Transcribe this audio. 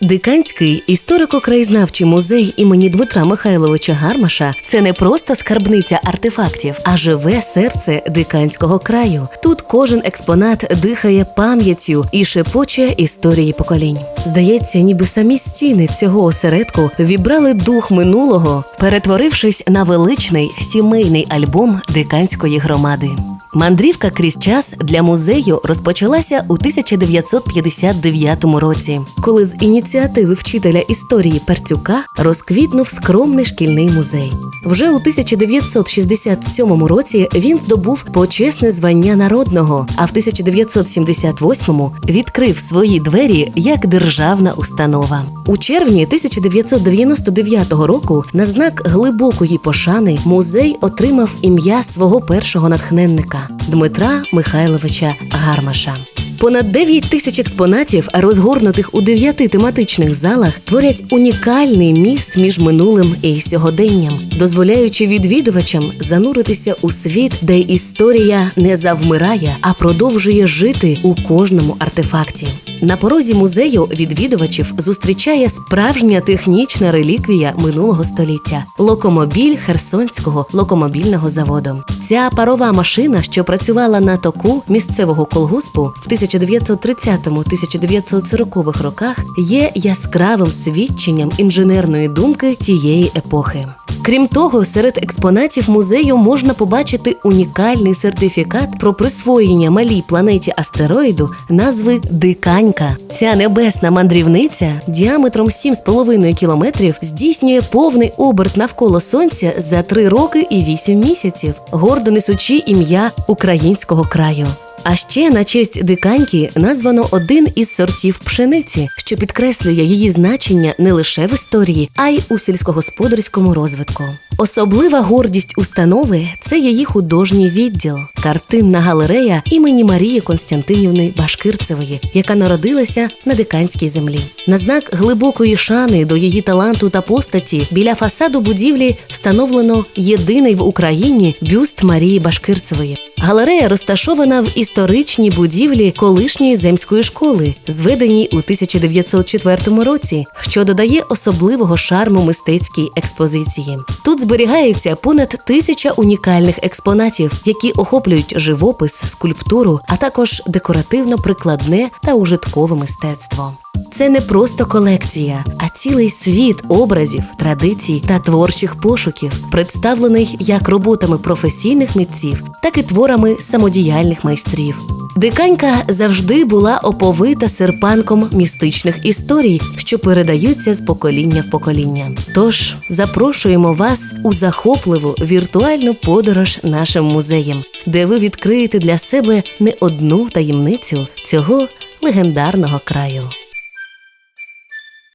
Диканський історико-краєзнавчий музей імені Дмитра Михайловича Гармаша це не просто скарбниця артефактів, а живе серце диканського краю. Тут кожен експонат дихає пам'яттю і шепоче історії поколінь. Здається, ніби самі стіни цього осередку вібрали дух минулого, перетворившись на величний сімейний альбом диканської громади. Мандрівка крізь час для музею розпочалася у 1959 році, коли з ініціативи вчителя історії Перцюка розквітнув скромний шкільний музей. Вже у 1967 році він здобув почесне звання народного, а в 1978 відкрив свої двері як державна установа. У червні 1999 року на знак глибокої пошани музей отримав ім'я свого першого натхненника Дмитра Михайловича Гармаша. Понад 9 тисяч експонатів, розгорнутих у дев'яти тематичних залах, творять унікальний міст між минулим і сьогоденням, дозволяючи відвідувачам зануритися у світ, де історія не завмирає, а продовжує жити у кожному артефакті. На порозі музею відвідувачів зустрічає справжня технічна реліквія минулого століття локомобіль Херсонського локомобільного заводу. Ця парова машина, що працювала на току місцевого колгоспу в 1930-1940 роках, є яскравим свідченням інженерної думки тієї епохи. Крім того, серед експонатів музею можна побачити унікальний сертифікат про присвоєння малій планеті астероїду назви Диканька. Ця небесна мандрівниця діаметром 7,5 кілометрів здійснює повний оберт навколо сонця за 3 роки і 8 місяців, гордо несучи ім'я українського краю. А ще на честь диканьки названо один із сортів пшениці, що підкреслює її значення не лише в історії, а й у сільськогосподарському розвитку. Особлива гордість установи це її художній відділ, картинна галерея імені Марії Константинівни Башкирцевої, яка народилася на диканській землі. На знак глибокої шани до її таланту та постаті біля фасаду будівлі встановлено єдиний в Україні бюст Марії Башкирцевої. Галерея розташована в історичній будівлі колишньої земської школи, зведеній у 1904 році, що додає особливого шарму мистецькій експозиції. Тут зберігається понад тисяча унікальних експонатів, які охоплюють живопис, скульптуру, а також декоративно-прикладне та ужиткове мистецтво. Це не просто колекція, а цілий світ образів, традицій та творчих пошуків, представлений як роботами професійних митців, так і творами самодіяльних майстрів. Диканька завжди була оповита серпанком містичних історій, що передаються з покоління в покоління. Тож запрошуємо вас у захопливу віртуальну подорож нашим музеєм, де ви відкриєте для себе не одну таємницю цього легендарного краю.